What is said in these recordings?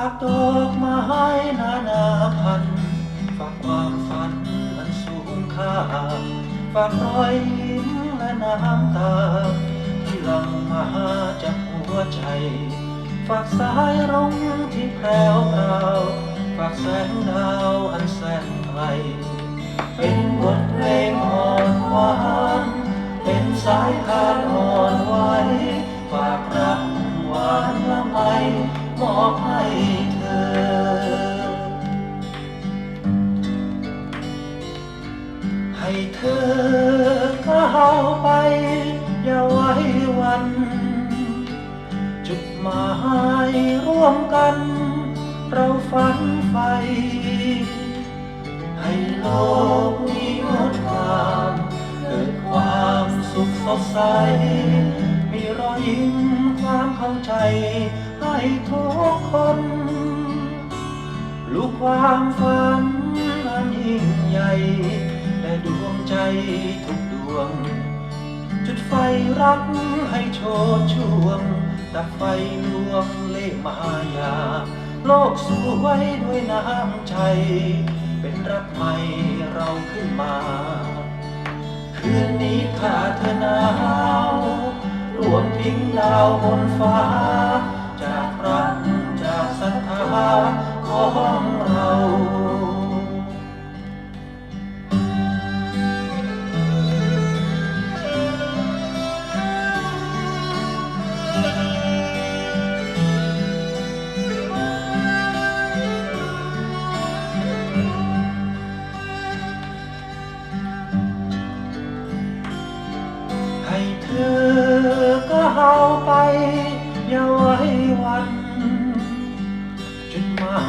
ากดอกไม้นานาพันฝากความฝันอันสูงค่าฝากรอยยิ้มและน้ำตา ที่หลั่งมาจากหัวใจ ฝากสายรุ้งที่แพรวพราวฝากแสงดาวอันแสนไกลเป็นบทเพลงอ่อนหวานเป็นสายทานอ่อนไหวฝากรักหวานละไม มอบให้เธอ ให้เธอก้าวไป อย่าไว้วัน จุดหมายร่วมกัน เราฝันใฝ่ให้โลกนี้งดงามเกิดความสุขสดใส มีรอยยิ้มความเข้าใจ ทุกคน ลูกความฝันอันยิ่งใหญ่และดวงใจทุกดวง จุดไฟรักให้โชดช่วงดับไฟลวงเล่มายา โลกสวยด้วยน้ำใจ เป็นรักใหม่เราขึ้นมา คืนนี้ถ้าเธอหนาวรวมทิ้งดาวบนฟ้าาของเราให้เธอก็เอาไปอย่าา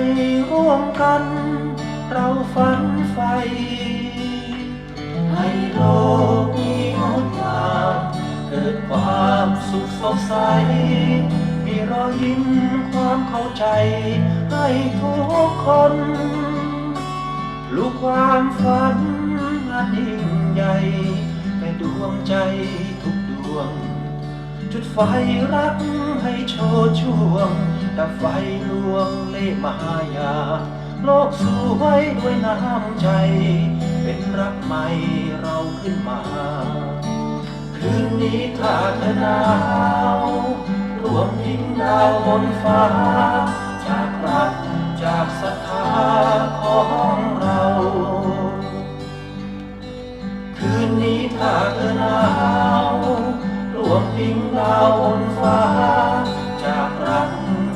ยร่วมกัน เราฝันใฝ่ให้โลกนี้งดงามเกิดความสุขสดใส มีรอยยิ้มความเข้าใจ ให้ทุกคน ลูกความฝันอันยิ่งใหญ่แม่ดวงใจทุกดวง จุดไฟรักให้โชดช่วง ดับไฟลวงเล่มหายา โลกสวยด้วยน้ำใจ เป็นรักใหม่เราขึ้นมา คืนนี้ถ้าเธอหนาวรวมทิ้งดาวบนฟ้า จากรักจากศรัทธาของเรา คืนนี้ถ้าเธอ ปิ้งดาวบนฟ้า จากรัก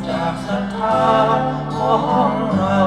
จากศรัทธาของเรา